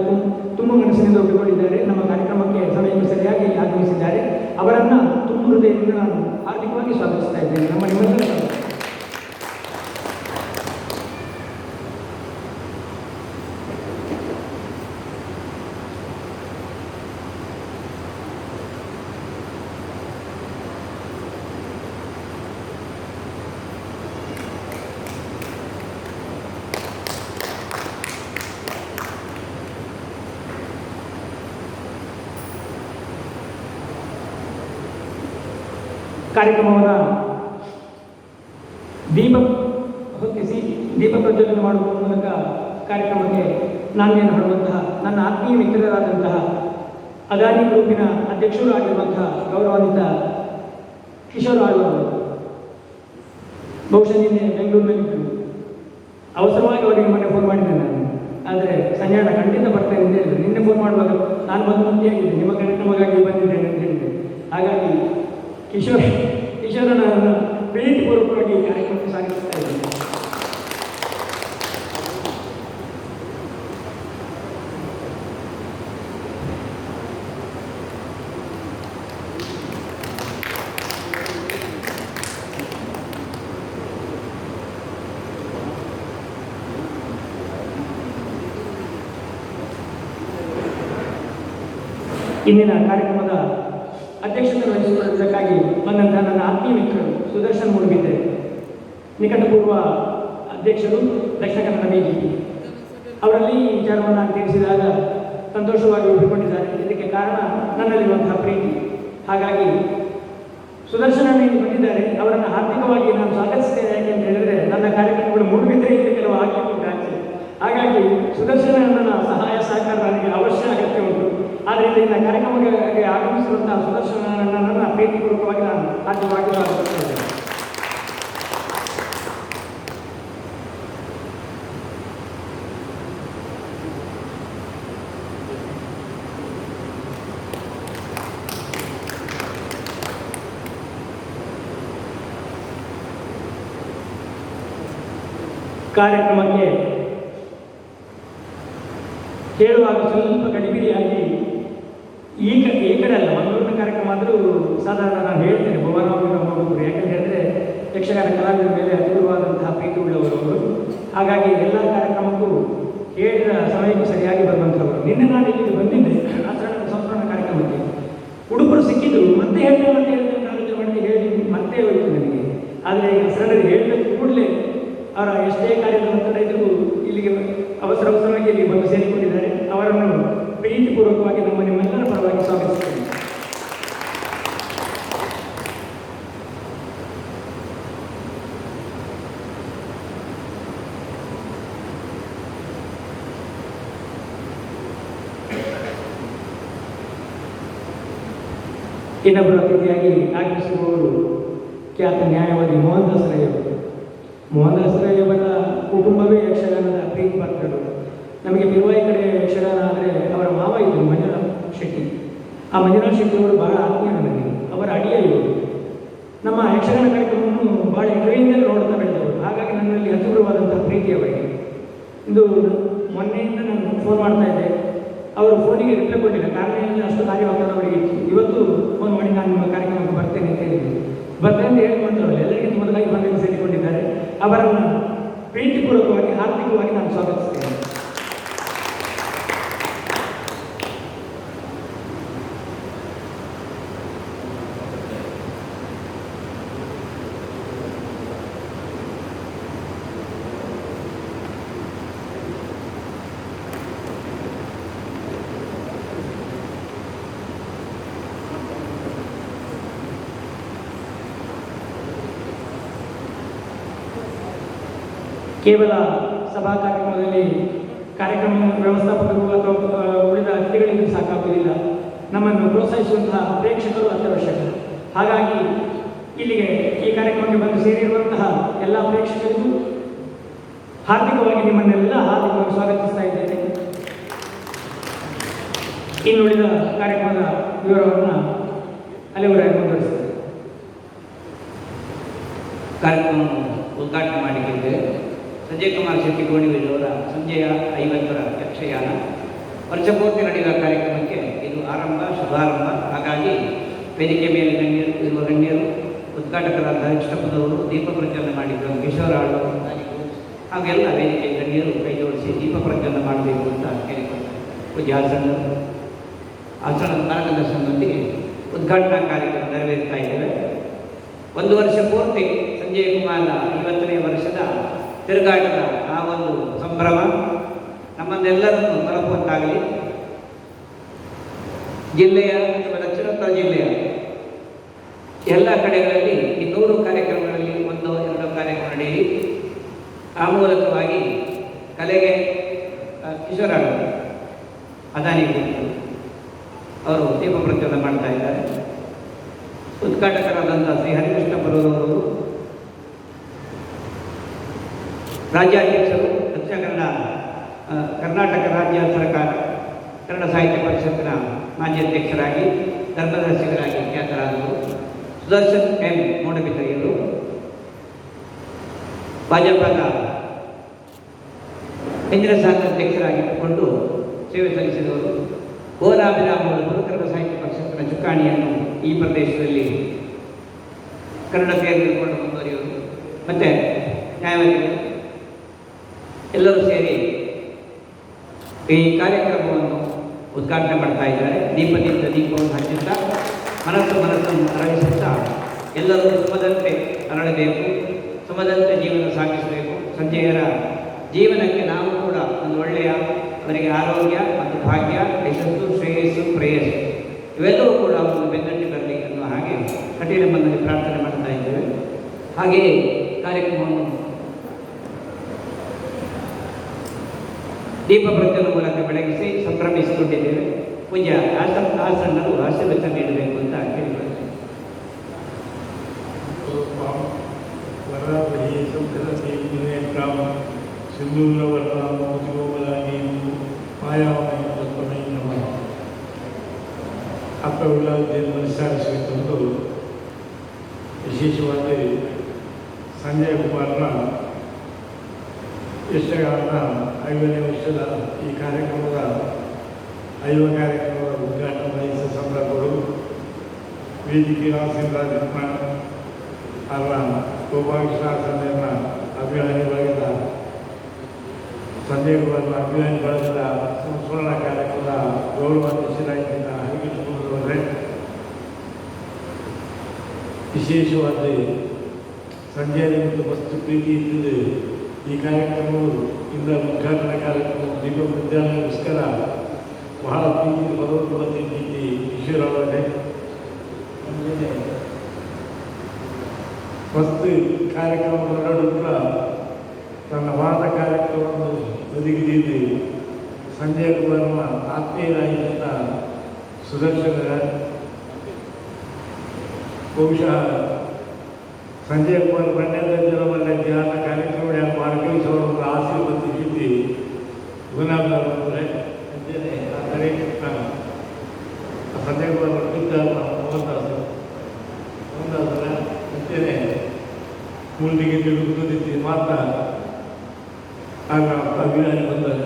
ತುಂಬ ಮನಸ್ಸಿನಿಂದ ಒಪ್ಪಿಕೊಂಡಿದ್ದಾರೆ. ನಮ್ಮ ಕಾರ್ಯಕ್ರಮಕ್ಕೆ ಸಮಯಕ್ಕೆ ಸರಿಯಾಗಿ ಆಗಮಿಸಿದ್ದಾರೆ ಅವರನ್ನು ತುಂಬ ಹೃದಯದಿಂದ ನಾನು ಹಾರ್ದಿಕವಾಗಿ ಸ್ವಾಗತಿಸ್ತಾ ಇದ್ದೇನೆ. ನಮ್ಮ ನಿಮ್ಮೆಲ್ಲರ ಪರವಾಗಿ. ಕಾರ್ಯಕ್ರಮವನ್ನು ದೀಪ ಹೊತ್ತಿಸಿ ದೀಪ ಪ್ರಜ್ವಲನೆ ಮಾಡುವ ಮೂಲಕ ಕಾರ್ಯಕ್ರಮಕ್ಕೆ ನಾನು ಏನು ಮಾಡುವಂತಹ ನನ್ನ ಆತ್ಮೀಯ ಮಿತ್ರರಾದಂತಹ ಅದಾನಿ ಗ್ರೂಪಿನ ಅಧ್ಯಕ್ಷರು ಆಗಿರುವಂತಹ ಗೌರವಾನ್ವಿತ ಕಿಶೋರ್ ಆಳ್ವ ಅವರು. ಬಹುಶಃ ನಿನ್ನೆ ಬೆಂಗಳೂರಿನಲ್ಲಿದ್ದರು. ಅವಸರವಾಗಿ ಅವರಿಗೆ ಮೊನ್ನೆ ಫೋನ್ ಮಾಡಿದ್ದೆ ನಾನು. ಆದರೆ ಸಂಜಾಣ ಖಂಡಿತ ಬರ್ತೇನೆ ಅಂತ ಹೇಳಿದ್ರು. ನಿನ್ನೆ ಫೋನ್ ಮಾಡುವಾಗ ನಾನು ಬಂದು ಮುಂದೆಯಾಗಿದ್ದೆ ನಿಮ್ಮ ಕಾರ್ಯಕ್ರಮಕ್ಕಾಗಿ ಬಂದಿದ್ದೇನೆ ಅಂತ ಹೇಳಿದೆ ಹಾಗಾಗಿ ಕಿಶೋರ್ ಕಿಶೋರನನ್ನು ಪ್ರೀತಿಪೂರ್ವಕವಾಗಿ ಕಾರ್ಯಕ್ರಮಕ್ಕೆ ಸಾಗಿಸ್ತಾ ಇದ್ದೇನೆ. ಇಂದಿನ ಕಾರ್ಯಕ್ರಮದ ಅಧ್ಯಕ್ಷತೆ ವಹಿಸಿಕೊಳ್ಳುವುದಕ್ಕಾಗಿ ಬಂದಂತಹ ನನ್ನ ಆತ್ಮೀಯ ಮಿತ್ರರು ಸುದರ್ಶನ್ ಮುಳುಗಿದ್ದೆ ನಿಕಟಪೂರ್ವ ಅಧ್ಯಕ್ಷರು ದಕ್ಷಿಣ ಕನ್ನಡ ಬಿಜೆಪಿ ಅವರಲ್ಲಿ ಈ ವಿಚಾರವನ್ನು ತಿಳಿಸಿದಾಗ ಸಂತೋಷವಾಗಿ ಒಪ್ಪಿಕೊಂಡಿದ್ದಾರೆ. ಇದಕ್ಕೆ ಕಾರಣ ನನ್ನಲ್ಲಿರುವಂತಹ ಪ್ರೀತಿ. ಹಾಗಾಗಿ ಸುದರ್ಶನ ಬಂದಿದ್ದಾರೆ. ಅವರನ್ನು ಆರ್ಥಿಕವಾಗಿ ನಾನು ಸ್ವಾಗತಿಸ್ತೇನೆ. ಯಾಕೆ ಅಂತ ಹೇಳಿದ್ರೆ ನನ್ನ ಕಾರ್ಯಕ್ರಮಗಳು ಮುಳುಗಿದ್ರೆ ಇಲ್ಲಿ ಕೆಲವು ಆಗ್ತದೆ ಹಾಗಾಗಿ ಸುದರ್ಶನ ನನ್ನ ಸಹಾಯ ಸಹಕಾರ ನನಗೆ ಅವಶ್ಯ ಅಗತ್ಯ ಉಂಟು. ಆದ್ದರಿಂದ ಇನ್ನ ಕಾರ್ಯಕ್ರಮಕ್ಕೆ ಆಗಮಿಸಿರುವಂತಹ ಸುದರ್ಶನ ನನ್ನನ್ನು ಪ್ರೀತಿಪೂರ್ವಕವಾಗಿ ನಾನು ಹಾಜರಾಗಿ ಕಾರ್ಯಕ್ರಮಕ್ಕೆ ಕೇಳುವಾಗ ಸ್ವಲ್ಪ ಗಡಿಬಿಡಿಯಾಗಿ ಈ ಕಡೆ ಈ ಕಡೆ ಅಲ್ಲ ಮಂಗಳೂರಿನ ಕಾರ್ಯಕ್ರಮ ಆದರೂ ಸಾಧಾರಣ ನಾನು ಹೇಳ್ತೇನೆ ಭುವನವಾಗಿರೋ ಹೋಗಬೇಕು ಯಾಕಂತ ಹೇಳಿದ್ರೆ, ಯಕ್ಷಗಾನ ಕಲಾವಿದರ ಮೇಲೆ ಅತೀವವಾದಂತಹ ಪ್ರೀತಿ ಉಳ್ಳವರು ಹಾಗಾಗಿ ಎಲ್ಲ ಕಾರ್ಯಕ್ರಮಕ್ಕೂ ಹೇಳಿದ ಸಮಯಕ್ಕೂ ಸರಿಯಾಗಿ ಬರುವಂಥವ್ರು. ನಿನ್ನೆ ನಾನು ಇಲ್ಲಿ ಬಂದಿದ್ದೆ, ಆಚರಣೆ ಸಂಸ್ಮರಣ ಕಾರ್ಯಕ್ರಮಕ್ಕೆ. ಹುಡುಗರು ಸಿಕ್ಕಿದ್ರು, ಮತ್ತೆ ಹೇಳ್ತೇವೆ ಅಂತ ಹೇಳಿದ್ರೆ ಆಲೋಚನೆ ಮಾಡಿ ಹೇಳಿ, ಮತ್ತೆ ಹೋಯ್ತು ನನಗೆ. ಆದರೆ ಸರಳರಿಗೆ ಹೇಳಬೇಕು ಕೂಡಲೇ, ಅವರ ಎಷ್ಟೇ ಕಾರ್ಯಕ್ರಮ ಇದ್ರೂ ಇಲ್ಲಿಗೆ ಅವಸರ, ಅವಸರವಾಗಿ ಇಲ್ಲಿ ಬಂದು ಸೇರಿಕೊಂಡಿದ್ದಾರೆ ಅವರನ್ನು ಪ್ರೀತಿಪೂರ್ವಕವಾಗಿ ನಮ್ಮ ನಿಮ್ಮೆಲ್ಲರ ಪರವಾಗಿ ಸ್ವಾಗತಿಸ್ತೇನೆ ಇನ್ನೊಬ್ಬರು ಅತಿಥಿಯಾಗಿ ಆಗಮಿಸಿರುವವರು ಖ್ಯಾತ ನ್ಯಾಯವಾದಿ ಮೋಹನ್ ದಾಸ್ ರೈ ಅವರು. ಮೋಹನ್ ದಾಸ್ ರೈ ಅವರ ಕುಟುಂಬವೇ ಯಕ್ಷಗಾನದ ಪ್ರೀತಿ ಪಾತ್ರರು. ನಮಗೆ ಬಿರುವಾಯಿ ಕಡೆ ಯಕ್ಷಗಾನ ಆದರೆ ಅವರ ಮಾವ ಇದ್ದರು ಮಂಜುನಾಥ್ ಶೆಟ್ಟಿ. ಆ ಮಂಜುನಾಥ್ ಶೆಟ್ಟಿ ಅವರು ಬಹಳ ಆತ್ಮೀಯ ನನಗೆ ಅವರ ಅಡಿಯ ಇವರು. ನಮ್ಮ ಯಕ್ಷಗಾನ ಕಾರ್ಯಕ್ರಮವನ್ನು ಬಹಳ ಎದುರಿಂದಲೇ ನೋಡ್ತಾ ಬೆಳೆದವರು. ಹಾಗಾಗಿ ನನ್ನಲ್ಲಿ ಹತ್ತಿರವಾದಂತಹ ಪ್ರೀತಿ ಅವರಿಗೆ. ಇದು ಮೊನ್ನೆಯಿಂದ ನಾನು ಫೋನ್ ಮಾಡ್ತಾ ಇದ್ದೆ. ಅವರು ಫೋನಿಗೆ ರಿಪ್ಲೈ ಕೊಟ್ಟಿಲ್ಲ ಕಾರಣ ಏನು? ಅಷ್ಟು ಕಾರ್ಯವಾಗ್ತದೆ ಅವರಿಗೆ. ಇವತ್ತು ಫೋನ್ ಮಾಡಿ ನಾನು ನಿಮ್ಮ ಕಾರ್ಯಕ್ರಮಕ್ಕೆ ಬರ್ತೇನೆ ಅಂತ ಹೇಳಿದ್ದೆ ಬರ್ತೇನೆ ಅಂತ ಹೇಳಿ ಅವರು. ಎಲ್ಲರಿಗಿಂತ ಮೊದಲಾಗಿ ಬಂದು ಸೇರಿಕೊಂಡಿದ್ದಾರೆ ಅವರನ್ನು ಪ್ರೀತಿಪೂರ್ವಕವಾಗಿ, ಹಾರ್ದಿಕವಾಗಿ ನಾನು ಸ್ವಾಗತಿಸ್ತೇನೆ. ಕೇವಲ ಸಭಾ ಕಾರ್ಯಕ್ರಮದಲ್ಲಿ ಕಾರ್ಯಕ್ರಮ ವ್ಯವಸ್ಥಾಪಕರು ಅಥವಾ ಉಳಿದ ಅತಿಥಿಗಳಿಗೂ ಸಾಕಾಗುವುದಿಲ್ಲ. ನಮ್ಮನ್ನು ಪ್ರೋತ್ಸಾಹಿಸುವಂತಹ ಪ್ರೇಕ್ಷಕರು ಅತ್ಯವಶ್ಯಕ. ಹಾಗಾಗಿ ಇಲ್ಲಿಗೆ ಈ ಕಾರ್ಯಕ್ರಮಕ್ಕೆ ಬಂದು ಸೇರಿರುವಂತಹ ಎಲ್ಲ ಪ್ರೇಕ್ಷಕರಿಗೂ ಹಾರ್ದಿಕವಾಗಿ ನಿಮ್ಮನ್ನೆಲ್ಲ ಹಾರ್ದಿಕವಾಗಿ ಸ್ವಾಗತಿಸ್ತಾ ಇದ್ದೇನೆ. ಇನ್ನುಳಿದ ಕಾರ್ಯಕ್ರಮದ ವಿವರವನ್ನು ಅಲ್ಲಿವರೆಗೆ ಮುಂದುವರಿಸ್ತೇನೆ. ಕಾರ್ಯಕ್ರಮವನ್ನು ಉದ್ಘಾಟನೆ ಮಾಡಿದ್ದೇವೆ. ಸಂಜಯ್ ಕುಮಾರ್ ಶೆಟ್ಟಿ ಗೋಣಿವೀರವರ ಸಂಜೆಯ ಐವತ್ತರ ಯಕ್ಷಗಾನ ವರ್ಷಪೂರ್ತಿ ನಡೆಯುವ ಕಾರ್ಯಕ್ರಮಕ್ಕೆ ಇದು ಆರಂಭ, ಶುಭಾರಂಭ. ಹಾಗಾಗಿ ವೇದಿಕೆ ಮೇಲೆ ಗಣ್ಯರು ಇರುವ ಗಣ್ಯರು, ಉದ್ಘಾಟಕರಾದ ಇಷ್ಟಪದವರು ದೀಪ ಪ್ರಜ್ವಲನೆ ಮಾಡಿದ್ದರು ಕಿಶೋರ್ ಆಳು ಹಾಗೆಲ್ಲ ವೇದಿಕೆ ಗಣ್ಯರು ಕೈ ಜೋಡಿಸಿ ದೀಪ ಪ್ರಜ್ವಲನೆ ಮಾಡಬೇಕು ಅಂತ ಕೇಳಿಕೊಳ್ತಾರೆ. ಪೂಜೆ ಆಚರಣ. ಹಾಸನದ ಮಾರ್ಗದರ್ಶನದೊಂದಿಗೆ ಉದ್ಘಾಟನಾ ಕಾರ್ಯಕ್ರಮ ನೆರವೇರ್ತಾ ಇದ್ದೇವೆ. ಒಂದು ವರ್ಷ ಪೂರ್ತಿ ಸಂಜಯ್ ಕುಮಾರ್ನ ಐವತ್ತನೇ ವರ್ಷದ ತಿರುಗಾಟದ ಆ ಒಂದು ಸಂಭ್ರಮ ನಮ್ಮನ್ನೆಲ್ಲರನ್ನು ತಲುಪುವಂತಾಗಲಿ ಜಿಲ್ಲೆಯ, ಅಥವಾ ದಕ್ಷಿಣೋತ್ತರ ಜಿಲ್ಲೆಯ ಎಲ್ಲ ಕಡೆಗಳಲ್ಲಿ ಈ ನೂರು ಕಾರ್ಯಕ್ರಮಗಳಲ್ಲಿ ಒಂದು ಎರಡು ಕಾರ್ಯಕ್ರಮ ನಡೆಯಲಿ ಆ ಮೂಲಕವಾಗಿ ಕಲೆಗೆ ಕಿಶೋರ ಅದಾನಿ ಅವರು ದೀಪ ಪ್ರಜ್ವಲನ ಮಾಡ್ತಾ ಇದ್ದಾರೆ. ಉದ್ಘಾಟಕರಾದಂಥ ಶ್ರೀ ಹರಿಕೃಷ್ಣ ಪರ್ವದವರು ರಾಜ್ಯಾಧ್ಯಕ್ಷರು ದಕ್ಷಿಣ ಕನ್ನಡ ಕರ್ನಾಟಕ ರಾಜ್ಯ ಸರ್ಕಾರ, ಕನ್ನಡ ಸಾಹಿತ್ಯ ಪರಿಷತ್ತಿನ ಮಾಜಿ ಅಧ್ಯಕ್ಷರಾಗಿ ಧರ್ಮದರ್ಶಿಗಳಾಗಿ ಖ್ಯಾತರಾದರು ಸುದರ್ಶನ್ ಎಂ. ಮೂಡಬಿದ್ರಿಯವರು, ಭಾಜಪದ ಹಿಂದಿನ ಸಾಹಿತ್ಯ ಅಧ್ಯಕ್ಷರಾಗಿಟ್ಟುಕೊಂಡು ಸೇವೆ ಸಲ್ಲಿಸಿದವರು. ಗೋರಾಭಿರಾಮ್ ಅವರು ಕನ್ನಡ ಸಾಹಿತ್ಯ ಪರಿಷತ್ತಿನ ಚುಕ್ಕಾಣಿಯನ್ನು ಈ ಪ್ರದೇಶದಲ್ಲಿ ಕನ್ನಡ ಸೇರಿಕೊಂಡು ಮುಂದುವರಿಯುವರು. ಮತ್ತು ನ್ಯಾಯವಾದಿಗಳು ಎಲ್ಲರೂ ಸೇರಿ ಈ ಕಾರ್ಯಕ್ರಮವನ್ನು ಉದ್ಘಾಟನೆ ಮಾಡ್ತಾ ಇದ್ದಾರೆ. ದೀಪದಿಂದ ದೀಪವನ್ನು ಹಚ್ಚುತ್ತಾ ಮನಸ್ಸು ಮನಸ್ಸನ್ನು ಅರಳಿಸುತ್ತಾ, ಎಲ್ಲರೂ ಸುಮದಂತೆ ಅರಳಬೇಕು, ಸುಮದಂತೆ ಜೀವನ ಸಾಗಿಸಬೇಕು. ಸಂಜೆಯರ ಜೀವನಕ್ಕೆ ನಾವು ಕೂಡ ಒಂದು ಒಳ್ಳೆಯ, ಅವರಿಗೆ ಆರೋಗ್ಯ ಮತ್ತು ಭಾಗ್ಯ, ಯಶಸ್ಸು, ಶ್ರೇಯಸ್ಸು, ಪ್ರೇಯಸ್ಸು, ಇವೆಲ್ಲವೂ ಕೂಡ ಒಂದು ಬೆನ್ನಟ್ಟಿ ಬರಲಿ ಅನ್ನುವ ಹಾಗೆ ಕಠಿಣ ಮನದಲ್ಲಿ ಪ್ರಾರ್ಥನೆ ಮಾಡ್ತಾ ಇದ್ದೇವೆ. ಹಾಗೆಯೇ ಕಾರ್ಯಕ್ರಮವನ್ನು ದೀಪ ಪ್ರಜ್ವಲ ಮೂಲಕ ಬೆಳಗಿಸಿ ಸಂಭ್ರಮಿಸಿಕೊಂಡಿದ್ದೇವೆ. ಪೂಜಾ ಆಸ ಆಸನ್ನರು ಆಶೀರ್ವಚನ ನೀಡಬೇಕು ಅಂತ ನಮಃ ಹಬ್ಬವಿಲ್ಲದನ್ನು ವಿಚಾರಿಸಿಕೊಂಡು ವಿಶೇಷವಾಗಿ ಸಂಜಯ್ ಕುಮಾರ್ನ ಯಶಗಾರನ ಐವನೇ ವರ್ಷದ ಈ ಕಾರ್ಯಕ್ರಮದ ಐವ ಕಾರ್ಯಕ್ರಮದ ಉದ್ಘಾಟನೆ ವಹಿಸಿದ ಸಂದರ್ಭಗಳು. ವೇದಿಕೆ ರಾಜೇಂದ್ರ ಅವರ ಗೋಪಾಲಕೃಷ್ಣ ಅಭಿಮಾನಿ ಬಳಗದ ಕುಮಾರ್ ಅಭಿಮಾನಿ ಬಳಗದ ಸಂಸ್ಮರಣ ಕಾರ್ಯಕ್ರಮದ ಗೌರವಾಧ್ಯಕ್ಷರಾಗಿದ್ದ ಹರಿಕೃಷ್ಣರವರೇ ವಿಶೇಷವಾದ ಸಂಜೆ ಮತ್ತು ವಸ್ತು ಪ್ರೀತಿ ಇದ್ದಿದ್ದು ಈ ಕಾರ್ಯಕ್ರಮವು ಇಂದ ಉದ್ಘಾಟನಾ ಕಾರ್ಯಕ್ರಮ ದೀಪ ವಿದ್ಯಾಲಯಕ್ಕೋಸ್ಕರ ಬಹಳ ಪ್ರೀತಿ ಭಗವದ್ಭವತಿ ಪ್ರೀತಿ ಈಶ್ವರ ಅವರೇ ಆಮೇಲೆ ಫಸ್ಟ್ ಕಾರ್ಯಕ್ರಮ ಹೊರಡುತ್ತ ತನ್ನ ವಾದ ಕಾರ್ಯಕ್ರಮವನ್ನು ಒದಗಿದ್ದು ಸಂಜಯ್ ಕುಮಾರ್ನ ಆತ್ಮೀಯರಾಗಿದ್ದ ಸುದರ್ಶನ ಬಹುಶಃ ಸಂಜಯ್ ಕುಮಾರ್ ಬಣ್ಣದ ಜನವನ್ನ ಧ್ಯಾನ ಗುಲಾಬರವರೇ ಅಂತೇನೆ ಆ ಕಡೆ ನಾನು ಕುಮಾರ್ ಹೊರಟಿದ್ದ ಮೋಹನ್ದಾಸ್ ಮೋಹನ್ದಾಸರ ಅಂತೇನೆ ಮೂಲಿಗೆ ತಿಳಿದುಕೊಂಡಿದ್ದು ಮಾತ್ರ ಬಂದಾಗ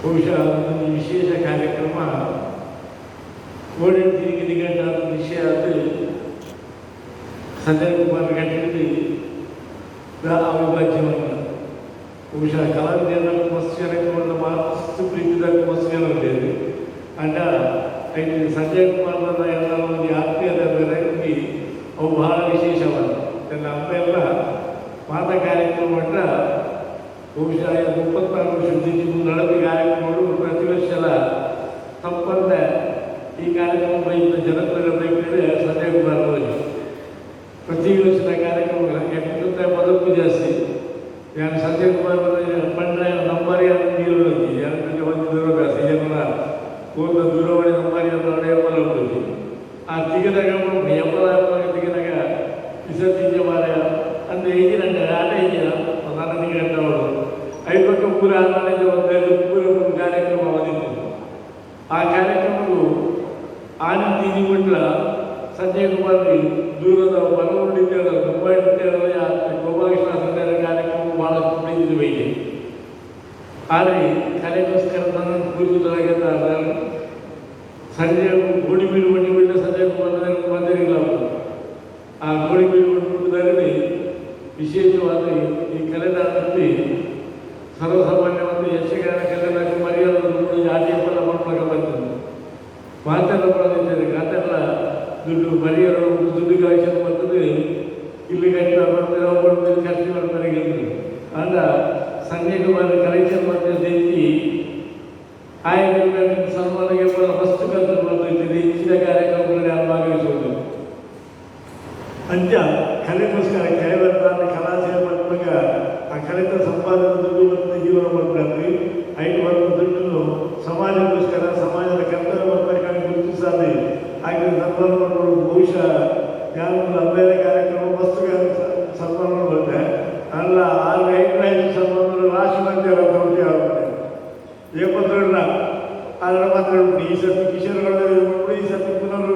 ಬಹುಶಃ ಒಂದು ವಿಶೇಷ ಕಾರ್ಯಕ್ರಮ ಓಡಾಡಿ ತಿರುಗಿ ನಿಗಂಟಾದ ವಿಷಯ ಸಂಜಯ್ ಕುಮಾರ್ ಬಹುಶಃ ಕಲಾವಿದೆಲ್ಲ ಮಸ್ತ್ ಜನಕ್ಕೆ ಮಸ್ತ್ ಪ್ರೀತಿದಾಗ ಮಸ್ತ್ ಜನ ఉండేది ಅಂಡ ಐದು ಸಂಜಯ್ ಕುಮಾರ್ ಎಲ್ಲ ಒಂದು ಆತ್ಮೀಯತೆ ಬೆರಗಿ ಅವು ಬಹಳ ವಿಶೇಷವಾದ ನನ್ನ ಅಮ್ಮ ಎಲ್ಲ ಮಾತ ಕಾರ್ಯಕ್ರಮ ಮಟ್ಟ ಬಹುಶಃ ಮುಪ್ಪತ್ತಾರು ವರ್ಷದಿಂದ ನಡೆದ ಕಾರ್ಯಕ್ರಮಗಳು ಪ್ರತಿ ವರ್ಷದ ತಪ್ಪಂದ ಈ ಕಾರ್ಯಕ್ರಮ ಬೈದ ಜನಪ್ರಿಯ ಬೈಕಿದ್ರೆ ಐವತ್ತು ಪೂರ ಆನಂದ ಒಂದು ಪೂರ ಒಂದು ಕಾರ್ಯಕ್ರಮ ಬಂದಿತ್ತು ಆ ಕಾರ್ಯಕ್ರಮವು ಆನಂದಿ ನಿಮ್ಮಂಡ್ಲ ಸಂಜಯ್ ಕುಮಾರ್ ದೂರದ ಮನೋಡಿದ್ದೇಳ ಮುಂಬೈ ನೃತ್ಯ ಗೋಪಾಲಕೃಷ್ಣ ಸಂಧ್ಯಾರ ಕಾರ್ಯಕ್ರಮ ಬಹಳ ಕುಡಿದಿದ್ದು ಬೈದೆ ಆದರೆ ಕಲೆಗೋಸ್ಕರ ನನ್ನನ್ನು ಕೂರಿಸಲಾಗಿದ್ದ ಸಂಜೆ ಗೋಡಿ ಬೀಳು ಬಣ್ಣಿ ಬಿಟ್ಟ ಸಂಜಯ್ ಕುಮಾರ್ ಬಂದಿರಲಿಲ್ಲ ಆ ಗೋಡಿ ಬೀಳು ಬಣ್ಣದಲ್ಲಿ ವಿಶೇಷವಾಗಿ ಈ ಕಲೆದಾರದಲ್ಲಿ ಸರ್ವಸಾಮಾನ್ಯ ಒಂದು ಯಕ್ಷಗಾನ ಕಲೆದಾಗ ಮರ್ಯಾದೆ ಆಟಿ ಫಲ ಮಾಡ್ಬೇಕು ಬಂತದ್ದು ಮಾತೆಲ್ಲ ಬರೋದಿದ್ದೇನೆ ಕಾತೆಲ್ಲ ದುಡ್ಡು ಮರಿಯರು ದುಡ್ಡು ಕಾಯ್ಸಲು ಬರ್ತದೆ ಇಲ್ಲಿ ಗಂಟೆ ಬರ್ತಾರೆ ಒಬ್ಬರು ಖರ್ಚು ಮಾಡ್ತಾರೆ ಗೆದ್ದು ಅಂದ ಸಂಜಯ್ ಕುಮಾರ್ ಕಲೆಕ್ಷನ್ ಮಾಡ್ತಾರೆ ಜಯಂತಿ ಆಯ್ಕೆ ಸನ್ಮಾನಕ್ಕೆ ಫಸ್ಟ್ ಕಲ್ತು ಬರ್ತೈತೆ ಹೆಚ್ಚಿನ ಕಾರ್ಯಕ್ರಮಗಳಲ್ಲಿ ಅಲ್ಲಿ ಭಾಗವಹಿಸುವುದು. ಅಂಚ ಕಲೆಗೋಸ್ಕರ ಕಲೆ ಬರ್ತಾನೆ ಕಲಾ ಸೇವೆ ಮಾಡುವಾಗ ಆ ಕಲಿತ ಸಂಪಾದನೆ ದುಡ್ಡು ಅದರ ಮಾತ್ರ ಈ ಸತಿ ಕಿಶೋರ್ಗಳಲ್ಲಿ ಈ ಸತಿ ಪುನರ್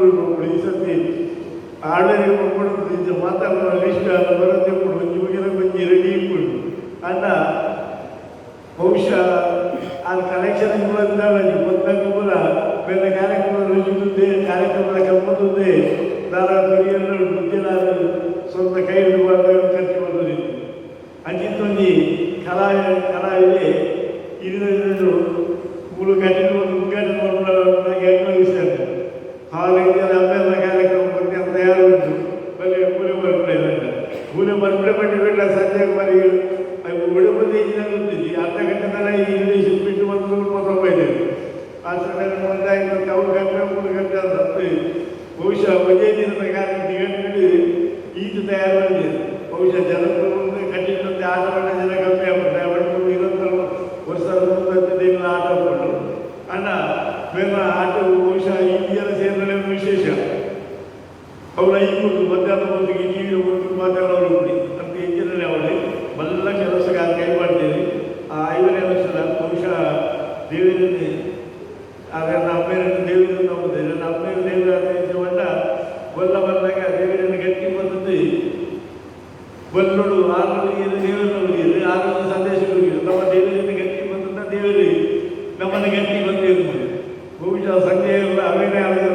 ಈ ಸತಿ ಆಡಳಿತ ನಿಜ ಮಾತಾಡೋ ಲಿಸ್ಟ್ ಬರುತ್ತೆ ಕೊಡು ಇವಾಗ ಬಂದು ರೆಡಿ ಇಟ್ಬಿಡು. ಅನ್ನ ಬಹುಶಃ ಆ ಕಲೆಕ್ಷನ್ ಇದ್ದಾವೆ ಗೊತ್ತಾಗ ಕೂಡ ಬೇರೆ ಕಾರ್ಯಕ್ರಮ ರುಚಿಸುತ್ತೆ ಕಾರ್ಯಕ್ರಮದ ಕಲ್ಪುತ್ತದೆ ದಾರ ಬೆಳೆಯಲು ನೃತ್ಯದಾರ ಸ್ವಂತ ಕೈ ಹಿಡುವಾಗ ಖರ್ಚು ಮಾಡೋದಿತ್ತು ಅಂಚಿತ್ತೊಂದು ಕಲಾ ಕಲಾವಿದೆ ಇರಿದು ಮೂಲ ಗಂಟೆ ಒಂದು ಉದ್ಘಾಟನೆ ಮಾಡುವಾಗ ಹಾಲಿಗೆ ಅಭ್ಯಾಸ ಕಾರ್ಯಕ್ರಮ ಬಗ್ಗೆ ಅಂತ ಯಾರು ಉಂಟು ಬಲೆ ಪೂರೆ ಬರ್ಪಡೆ ಪೂರೆ ಬರ್ಪಡೆ ಪಟ್ಟಿ ಬಿಟ್ಟ ಸಂಜೆ ಮರಿ ಉಡುಪದಿ ಗೊತ್ತಿದ್ದಿ ಅರ್ಧ ಗಂಟೆ ತನ ಈ ಇಂಗ್ಲೀಷ್ ಬಿಟ್ಟು ಬಂದು ಮತ್ತೊಬ್ಬ ಇದ್ದೇವೆ ಆ ಸಮಯ ಒಂದಾಯ್ತು ಅವ್ರು ಗಂಟೆ ಮೂರು ಗಂಟೆ ಅಂತ ಬಹುಶಃ ಒಂದೇ ದಿನದ ಕಾರ್ಯ ಗಂಟೆ ಈತ ತಯಾರು ಮಾಡಿದೆ ಬಹುಶಃ ಜನಗಳು ಕಟ್ಟಿಟ್ಟಂತೆ ಆಟ ಮಾಡೋ ಜನ ಕಮ್ಮಿ ಆಗ್ಬಿಟ್ಟೆ ಅವತ್ತು ಇರೋದ್ರ ವರ್ಷ ದೇವಿನ ಆಟ ಆಡ್ಕೊಂಡು ಅಣ್ಣ ಬೇರೆ ಆಟ ಬಹುಶಃ ಇಂಡಿಯನ್ ಸೇರಿದ್ರೆ ವಿಶೇಷ ಅವರ ಐದು ಮಧ್ಯಾಹ್ನ ಹೊತ್ತಿಗೆ ಟಿವಿ ಒಂದು ಮಾತಾಡೋರು ನೋಡಿ ಅಂತ ಹೆಚ್ಚಿನಲ್ಲಿ ಅವಳಿ ಬಲ್ಲ ಕೆಲಸಗಾರ ಕೈ ಮಾಡ್ತೇವೆ ಆ ಐದನೇ ವರ್ಷದ ಬಹುಶಃ ದೇವರಲ್ಲಿ ಆಗ ಅಮ್ಮೇರನ್ನು ದೇವರನ್ನು ನಂಬುತ್ತೇವೆ ನನ್ನ ಅಮ್ಮೇರು ದೇವರ ಹೊಂಡ ಬಲ್ಲ ಬಂದಾಗ ದೇವರನ್ನು ಗಟ್ಟಿ ಬಂದದ್ದು ಬಲ್ಲೋಡು ಆರೋಗ್ಯ ದೇವರನ್ನು ಆರು ಸಂದೇಶ ನಮ್ಮ ದೇವರಿಂದ ಗಟ್ಟಿ ಬಂದಂತ ದೇವರು ನಮ್ಮನ್ನು ಗಟ್ಟಿ ಬಂದಿರ್ಬೋದು ಬಹುಶಃ ಸಂಜೆಯಲ್ಲ ಅವೇನೇ ಆಲೋಚನೆ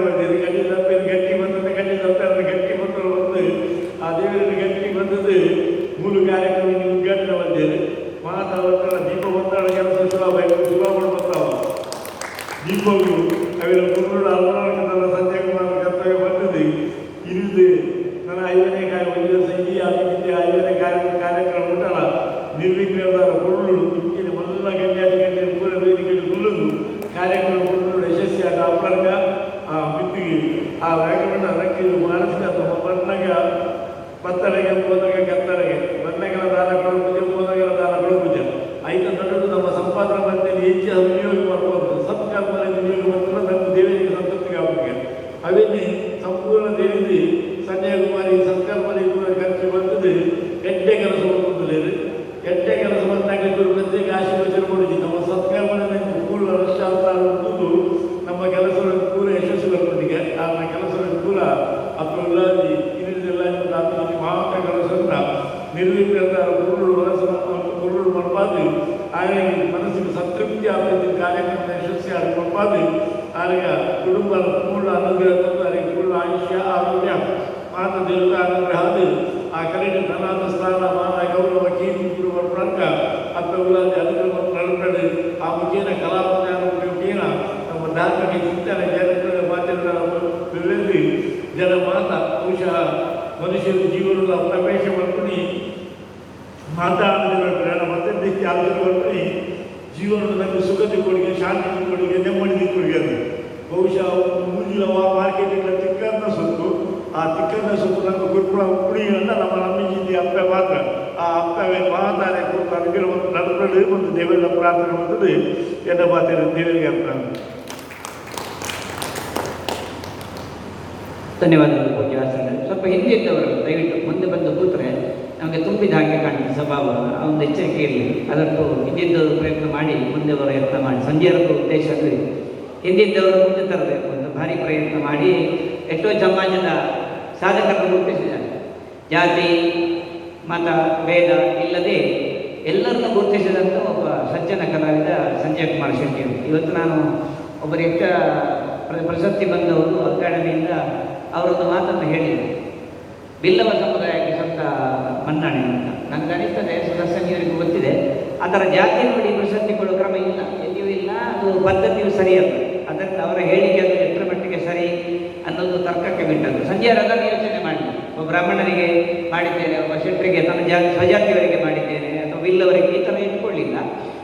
ಯಾವುದರ ಕೊಟ್ಟರೆ ಜೀವನದ ಮೇಲೆ ಸುಖದ ಕೊಡುಗೆ ಶಾಂತಿ ಕೊಡುಗೆ ನೆಮ್ಮದಿ ಕೊಡುಗೆ ಅಂತ. ಬಹುಶಃ ಮುಂದಿನ ಮಾರ್ಕೆಟಿಂಗ್ ತಿಕ್ಕನ್ನ ಸುತ್ತು, ಆ ತಿಕ್ಕನ್ನ ಸುತ್ತು ನಮ್ಮ ಗುರುಕುಳ ಕುಡಿಯನ್ನ ನಮ್ಮ ನಮ್ಮಿಂದ ಅಪ್ಪ ಮಾತ್ರ, ಆ ಅಪ್ಪವೇ ಮಾತಾನೆ ಕೊಡ್ತಾರೆ ಒಂದು ನಡ್ಕೊಳ್ಳಿ ಒಂದು ದೇವರ ಪ್ರಾರ್ಥನೆ ಮಾಡ್ತದೆ ಎಲ್ಲ ಮಾತಿನ ದೇವರಿಗೆ ಅಂತ ಧನ್ಯವಾದಗಳು ಸ್ವಲ್ಪ ಹಿಂದೆ ಇದ್ದವರು, ದಯವಿಟ್ಟು ಮುಂದೆ ಬಂದು ಕೂತರೆ. ನಮಗೆ ತುಂಬಿದ ಹಾಗೆ ಕಾಣ್ತದೆ ಸ್ವಭಾವ ಅವನ ಒಂದು ಎಚ್ಚರಿಕೆ ಇರಲಿ ಅದಕ್ಕೂ ಹಿಂದಿದ್ದವರು ಪ್ರಯತ್ನ ಮಾಡಿ ಮುಂದೆ ಬರೋ ಯತ್ನ ಮಾಡಿ ಸಂಜೆಯವರೆಗೂ ಉದ್ದೇಶ ಅದು. ಹಿಂದಿದ್ದವರು ಮುಂದೆ ತರಬೇಕು ಅಂತ ಭಾರಿ ಪ್ರಯತ್ನ ಮಾಡಿ ಎಷ್ಟೋ ಸಮಾಜದ ಸಾಧಕರನ್ನು ಗುರುತಿಸಿದ್ದಾರೆ ಜಾತಿ, ಮತ, ಭೇದ ಇಲ್ಲದೆ ಎಲ್ಲರನ್ನು ಗುರುತಿಸಿದಂಥ ಒಬ್ಬ ಸಜ್ಜನ ಕಲಾವಿದ ಸಂಜಯ್ ಕುಮಾರ್ ಶೆಟ್ಟಿ ಅವರು. ಇವತ್ತು ನಾನು ಒಬ್ಬರು ಹೆಚ್ಚ ಪ್ರ- ಪ್ರಶಸ್ತಿ ಬಂದವರು ಅಕಾಡೆಮಿಯಿಂದ ಅವರೊಂದು ಮಾತನ್ನು ಹೇಳಿದರು ಬಿಲ್ಲವ ಸಮುದಾಯಕ್ಕೆ ಮನ್ನಣೆ ಅಂತ. ನನಗೆ ಅನಿಸ್ತದೆ ಸದಸ್ಯನಿಯವರಿಗೂ ಗೊತ್ತಿದೆ. ಅದರ ಜಾತಿ ನೋಡಿ ಪ್ರಶಸ್ತಿ ಕೊಡುವ ಕ್ರಮ ಇಲ್ಲ. ಎಲ್ಲಿಯೂ ಇಲ್ಲ, ಅದು ಪದ್ಧತಿಯು ಸರಿಯಲ್ಲ ಅದರಿಂದ ಅವರ ಹೇಳಿಕೆ ಅದು ಎಷ್ಟರ ಮಟ್ಟಿಗೆ ಸರಿ ಅನ್ನೋದು ತರ್ಕಕ್ಕೆ ಬಿಟ್ಟದ್ದು. ಸಂಜೆ ಅದನ್ನು ಯೋಚನೆ ಮಾಡಿ ಒಬ್ಬ ಬ್ರಾಹ್ಮಣರಿಗೆ ಮಾಡಿದ್ದೇನೆ, ಒಬ್ಬ ಶೆಟ್ಟರಿಗೆ ತನ್ನ ಜಾತಿ ಸ್ವಜಾತಿಯವರಿಗೆ ಮಾಡಿದ್ದೇನೆ, ಅಥವಾ ವಿಲ್ಲವರಿಗೆ ಈ ಥರ ಇಟ್ಕೊಳ್ಳಿಲ್ಲ.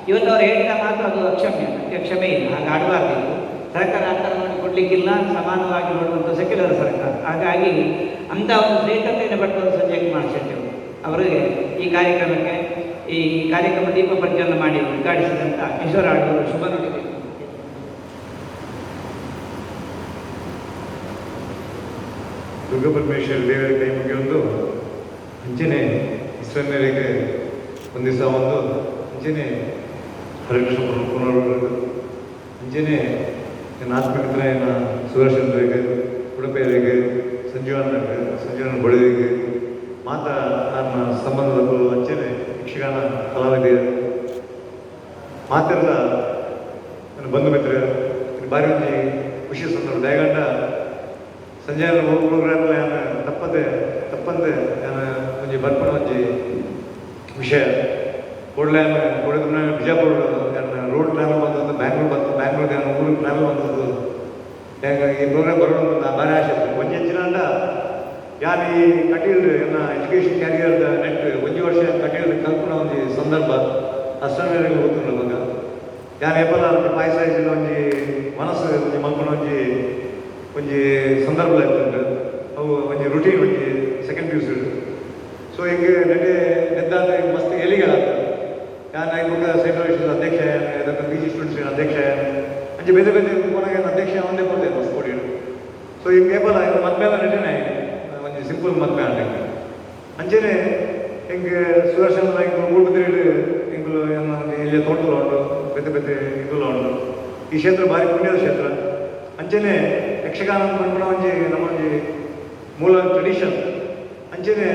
ಇವತ್ತು ಅವರು ಹೇಳಿದ ಮಾತ್ರ ಅದು ಅಕ್ಷಮ್ಯ ಕ್ಷಮೆ ಇಲ್ಲ. ಹಾಗೆ ಆಡಬಾರ್ದಿತ್ತು. ಸರ್ಕಾರ ಆ ಥರ ನೋಡಿ ಕೊಡಲಿಕ್ಕಿಲ್ಲ, ಸಮಾನವಾಗಿ ನೋಡುವಂಥ ಸೆಕ್ಯುಲರ್ ಸರ್ಕಾರ. ಹಾಗಾಗಿ ಅಂಥ ಒಂದು ಶ್ರೇಷ್ಠತೆಯನ್ನು ಪಟ್ಟವರು ಸಂಜಯ್ ಕುಮಾರ್ ಶೆಟ್ಟಿ ಅವರಿಗೆ ಈ ಕಾರ್ಯಕ್ರಮಕ್ಕೆ, ಈ ಕಾರ್ಯಕ್ರಮ ದೀಪ ಪ್ರಜ್ವಲನ ಮಾಡಿ ಉದ್ಘಾಟಿಸಿದಂಥ ಕಿಶೋರ್ ಆಡವರು ಶುಭ ನುಡಿಬೇಕು ದುರ್ಗಪರಮೇಶ್ವರ ದೇವರ ಕೈ ಒಂದು ಅಂಚನೆ ಇಸ್ರನ್ನರಿಗೆ ಒಂದು ದಿವಸ ಒಂದು ಅಂಚನೆ, ಹರಿಕೃಷ್ಣ ಪುನರ್ವರ್ಗ ಅಂಚನೆ, ನನ್ನ ಸುದರ್ಶನರಿಗೆ ಏನ ಸುದರ್ಶನ್ ರೇಖೆ ಉಡುಪಿ ರೇಖೆ ಸಂಜೀವನ ಸಂಜೀವನ ಬಳಿಗೆ ಮಾತ ಸಂಬಂಧದ ಅಂಚನೆ ಯಕ್ಷಗಾನ ಕಲಾವಿದೆಯರು ಮಾತೆಲ್ಲ ನನ್ನ ಬಂಧು ಮಿತ್ರ ಬಾರಿ ಒಂಜಿ ಖುಷಿ ಸಂದರ್ಭ ದಯಗಂಡ ಸಂಜೆ ಹೋಗಿ ಪ್ರೋಗ್ರಾಮಲ್ಲಿ ನಾನು ತಪ್ಪದೆ ತಪ್ಪಂದೆ ನಾನು ಒಂಜಿ ಬರ್ಪಣ ಒಂಜಿ ವಿಷಯ ಕೂಡಲೇ ಕೂಡಲೇ ನಾನು ಬಿಜಾಪುರ ನಾನು ರೋಡ್ ಟ್ರಾವೆಲ್ ಬಂದದ್ದು ಬ್ಯಾಂಗ್ಳೂರ್ ಬಂತು ಬ್ಯಾಂಗ್ಳೂರ್ ನಾನು ಊರಿಗೆ ಟ್ರಾವೆಲ್ ಬಂದದ್ದು ಹೆಂಗೆ ಈ ಪ್ರೋಗ್ರಾಮ್ ಬರೋಣ ಅಂತ ಭಾರಿ ಆಸೆ ಇತ್ತು ಒಂಜಿ ಹೆಚ್ಚಿನ ಅಂಡ ಯಾರು ಈ ಕಟೀಲ್ ಎನ್ನ ಎಜುಕೇಷನ್ ಕ್ಯಾರಿಯರ್ ನೆಟ್ ಒಂಜಿ ವರ್ಷ ಕಟೀಲ್ ಕಲ್ಪನ ಒಂದು ಸಂದರ್ಭ ಅಷ್ಟರಲ್ಲಿ ಹೋಗ್ತು ಮಗ ಯಾರು ಎಪ್ಪಲ ಪಾಯಸ ಇದ್ದಿಲ್ಲ ಒಂಜಿ ಮನಸ್ಸು ಒಂಜಿ ಮಲ್ಪನ ಒಂಜಿ ಒಂಜಿ ಸಂದರ್ಭ ಇರ್ತುಂಟು ಅವು ಒಂಜಿ ರುಟೀನ್ ಒಂಜಿ ಸೆಕೆಂಡ್ ಪಿ ಯು ಸೊ ಹಿಂಗೆ ನೆಡೆ ನೆದ್ದಾದ ಮಸ್ತ್ ಎಲಿಗಳಾಗ್ತದೆ ನಾನು ಐದು ಸೆಕ್ರೆಟರಿ ಅಧ್ಯಕ್ಷ ಅದಕ್ಕೆ ಪಿ ಜಿ ಸ್ಟೂಡೆಂಟ್ಸ್ ಅಧ್ಯಕ್ಷ ಅಂಚೆ ಬೇರೆ ಬೇರೆ ಕೊನೆಗೆ ಅಧ್ಯಕ್ಷ ಒಂದೇ ಬರ್ತದೆ ಮಸ್ತ್ ಕೊಡಿ. ಸೊ ಹಿಂಗೆ ಏಪಲ್ಲ ಇದು ಮದ್ವೆ ನಡೀನೆ ಒಂಜಿ ಸಿಂಪಲ್ ಮದ್ವೆ ಅಂತ ಅಂಚೆನೆ ಹಿಂಗೆ ಸುದರ್ಶನ ಹಿಂಗೆ ಮೂಡುಬಿದ್ರಿ ಹಿಂಗೆ ಇಲ್ಲಿ ತೋಟಲು ಉಂಟು ಬೇತೆ ಬೇತೆ ಇಂಗುಲು ಉಂಟು. ಈ ಕ್ಷೇತ್ರ ಭಾರಿ ಪುಣ್ಯದ ಕ್ಷೇತ್ರ. ಅಂಚೆನೆ ಯಕ್ಷಗಾನ ಒಂಜಿ ನಮ್ಮ ಮೂಲ ಟ್ರೆಡಿಷನ್ ಅಂಚೆನೆ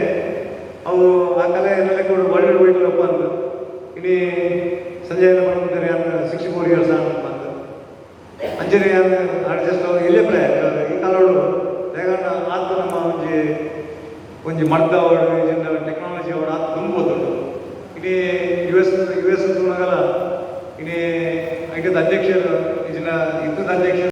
ಅವು ಆ ಕಲೆ ಎಲ್ಲ ಕೂಡ ವೈಡ್ ಅಪ್ಪ ಅಂತ ಇನಿ ಸಂಜೆ ಮಾಡ್ತಾರೆ ಸಿಕ್ಸ್ಟಿ ಫೋರ್ ಇಯರ್ಸ್ ಅಂತ ಅಂಜನೆ ಅಡ್ಜಸ್ಟ್ ಇಲ್ಲೇ ಪ್ಲೇ ಈ ಕಾಲೋಡು ಬೇಗನ ಆತ ನಮ್ಮ ಒಂಜಿ ಒಂಜಿ ಮರ್ದ ಅವಡು ಟೆಕ್ನಾಲಜಿ ಅವಡು ಆತ ತುಂಬೋದು ಇಲ್ಲಿ ಯು ಎಸ್ ಯು ಎಸ್ ತುಣಗಲ ಇನಿ ಐಟದ ಅಧ್ಯಕ್ಷರು ಇದನ್ನ ಇದ್ದದ ಅಧ್ಯಕ್ಷರು